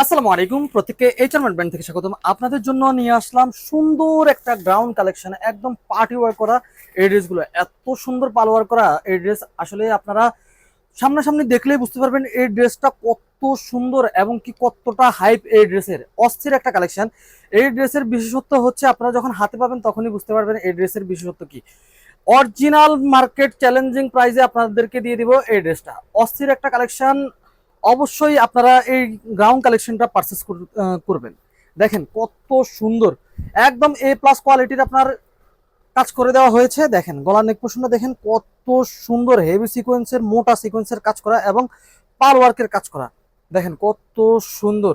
আসসালামু আলাইকুম, প্রত্যেককে এইচআরমেন্ট ব্র্যান্ড থেকে স্বাগতম। আপনাদের জন্য নিয়ে আসলাম সুন্দর একটা গ্রাউন্ড কালেকশন একদম পার্টি ওয়ার করা এই ড্রেসগুলো। এত সুন্দর পালোয়ার করা এই ড্রেস। আসলে আপনারা সামনাসামনি দেখলেই বুঝতে পারবেন এই ড্রেসটা কত সুন্দর এবং কি কতটা হাইপ এই ড্রেসের। অস্থির একটা কালেকশন এই ড্রেসের বিশেষত্ব হচ্ছে আপনারা যখন হাতে পাবেন তখনই বুঝতে পারবেন এই ড্রেসের বিশেষত্ব কি। অরিজিনাল মার্কেট চ্যালেঞ্জিং প্রাইসে আপনাদেরকে দিয়ে দিব এই ড্রেসটা। অস্থির একটা কালেকশন অবশ্যই আপনারা এই গ্রাউন্ড কালেকশনটা পারচেস করবেন। দেখেন কত সুন্দর। একদম এ প্লাস কোয়ালিটির আপনার কাজ করে দেওয়া হয়েছে। দেখেন, গলার নেক পোষণটা দেখেন কত সুন্দর। হেভি সিকোয়েন্সের মোটা সিকোয়েন্সের কাজ করা এবং পার ওয়ার্কের কাজ করা। দেখেন কত সুন্দর।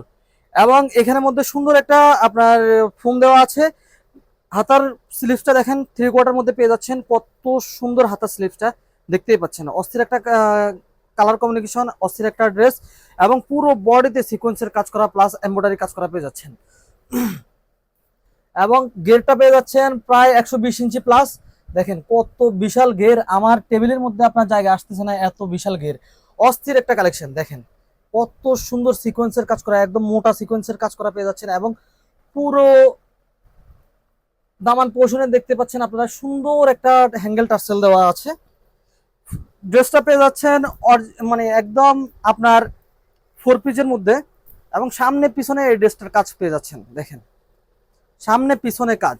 এবং এখানের মধ্যে সুন্দর একটা আপনার ফোম দেওয়া আছে। হাতার স্লিভসটা দেখেন থ্রি কোয়ার্টার মধ্যে পেয়ে যাচ্ছেন। কত সুন্দর হাতার স্লিভসটা দেখতেই পাচ্ছেন। অস্থির একটা কালার কমিউনিকেশন অস্থির একটা ড্রেস এবং পুরো বডিতে সিকোয়েন্সের কাজ করা প্লাস এমব্রয়ডারি কাজ করা পেয়ে যাচ্ছেন। এবং গেরটা পেয়ে যাচ্ছেন প্রায় একশো বিশ ইঞ্চি প্লাস দেখেন কত বিশাল গের আমার টেবিলের মধ্যে আপনার জায়গা আসতেছে না, এত বিশাল গের অস্থির একটা কালেকশন দেখেন। কত সুন্দর সিকোয়েন্সের কাজ করা, একদম মোটা সিকোয়েন্সের কাজ করা পেয়ে যাচ্ছেন এবং পুরো দামান পোষণে দেখতে পাচ্ছেন আপনারা সুন্দর একটা হ্যাঙ্গেল টার্সেল দেওয়া আছে। ড্রেসটা পেয়ে যাচ্ছেন মানে একদম আপনার ফোর পিসের মধ্যে এবং সামনে পিছনে এই ড্রেসটার কাজ পেয়ে যাচ্ছেন, দেখেন। সামনে পিছনে কাজ।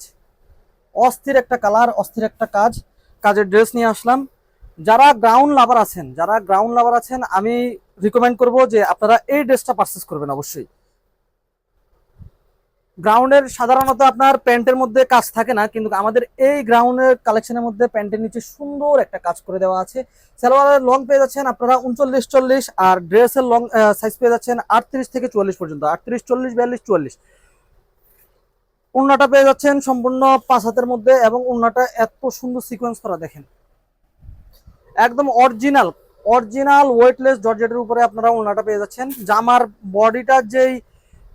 অস্থির একটা কালার, অস্থির একটা কাজ। কাজের ড্রেস নিয়ে আসলাম। যারা গ্রাউন্ড লাভার আছেন, যারা গ্রাউন্ড লাভার আছেন, আমি রিকমেন্ড করব যে আপনারা এই ড্রেসটা পারচেস করবেন অবশ্যই। গ্রাউন্ডের সাধারণত আপনার প্যান্টের মধ্যে কাজ থাকে না, কিন্তু আমাদের এই গ্রাউন্ডের কালেকশনের মধ্যে প্যান্টের নিচে সুন্দর একটা কাজ করে দেওয়া আছে। সালোয়ারের লং পেয়ে যাচ্ছেন আপনারা উনচল্লিশ চল্লিশ আর ড্রেসের লং সাইজ পেয়ে যাচ্ছেন আটত্রিশ থেকে চুয়াল্লিশ পর্যন্ত। আটত্রিশ, চল্লিশ, বিয়াল্লিশ, চুয়াল্লিশ। উন্নাটা পেয়ে যাচ্ছেন সম্পূর্ণ পাঁচ হাতের মধ্যে এবং উন্নাটা এত সুন্দর সিকোয়েন্স করা দেখেন। একদম অরিজিনাল অরিজিনাল ওয়েটলেস জর্জেটের উপরে আপনারা উন্নাটা পেয়ে যাচ্ছেন। জামার বডিটা যেই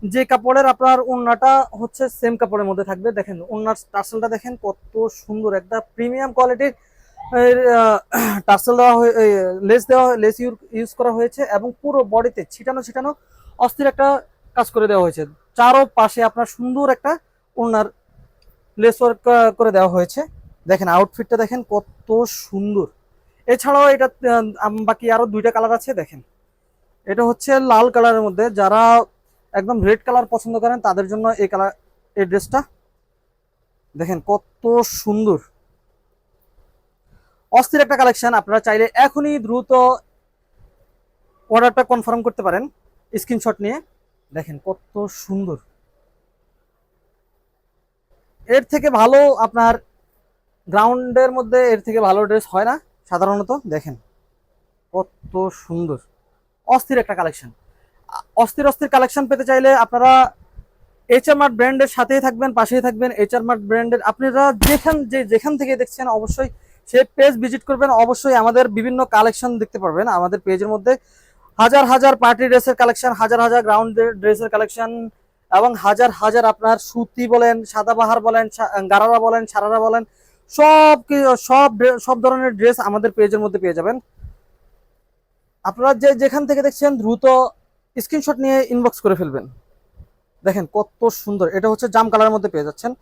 যে কাপড়ের আপনার উন্নাটা হচ্ছে সেম কাপড়ের মধ্যে থাকবে। দেখেন, উন্নার টার্সেলটা দেখেন কত সুন্দর, একটা প্রিমিয়াম কোয়ালিটির টার্সেল দেওয়া লেস দেওয়া লেস ইউজ করা হয়েছে এবং পুরো বডিতে ছিটানো ছিটানো অস্থির একটা কাজ করে দেওয়া হয়েছে। চারো পাশে আপনার সুন্দর একটা উন্নার লেস ওয়ার্ক করে দেওয়া হয়েছে। দেখেন আউটফিটটা দেখেন কত সুন্দর। এছাড়াও এটা বাকি আরও দুইটা কালার আছে, দেখেন। এটা হচ্ছে লাল কালারের মধ্যে, যারা একদম রেড কালার পছন্দ করেন, তাদের জন্য এই কালার এই ড্রেসটা দেখেন কত সুন্দর। অস্থির একটা কালেকশন আপনারা চাইলে এখনই দ্রুত অর্ডারটা কনফার্ম করতে পারেন স্ক্রিনশট নিয়ে। দেখেন কত সুন্দর। এর থেকে ভালো আপনার গ্রাউন্ডের মধ্যে এর থেকে ভালো ড্রেস হয় না, সাধারণত। দেখেন কত সুন্দর। অস্থির একটা কালেকশন অস্থির অস্থির কালেকশন পেতে চাইলে আপনারা এইচআর মার্ট ব্র্যান্ডের সাথেই থাকবেন, পাশেই থাকবেন এইচআর মার্ট ব্র্যান্ডের আপনারা যেখান যে, যেখান থেকে দেখছেন অবশ্যই সেই পেজ ভিজিট করবেন। অবশ্যই আমাদের বিভিন্ন কালেকশন দেখতে পারবেন। আমাদের পেজের মধ্যে হাজার হাজার পার্টি ড্রেসের কালেকশন হাজার হাজার গ্রাউন্ড ড্রেসের কালেকশন এবং হাজার হাজার আপনার সুতি বলেন সাদাবাহার বলেন গারারা বলেন সারারা বলেন, সব সব সব ধরনের ড্রেস আমাদের পেজের মধ্যে পেয়ে যাবেন। আপনারা যে, যেখান থেকে দেখছেন দ্রুত স্ক্রিনশট নিয়ে ইনবক্স করে ফেলবেন। দেখেন কত সুন্দর। এটা হচ্ছে জাম কালারের মধ্যে পেয়ে যাচ্ছেন।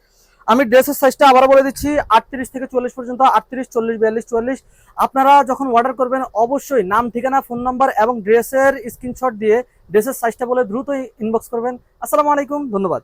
আমি ড্রেসের সাইজটা আবার বলে দিচ্ছি, আটত্রিশ থেকে চল্লিশ পর্যন্ত, আটত্রিশ, চল্লিশ, বিয়াল্লিশ চল্লিশ আপনারা যখন অর্ডার করবেন, অবশ্যই নাম, ঠিকানা ফোন নাম্বার এবং ড্রেসের স্ক্রিনশট দিয়ে ড্রেসের সাইজটা বলে দ্রুতই ইনবক্স করবেন। আসসালামু আলাইকুম, ধন্যবাদ।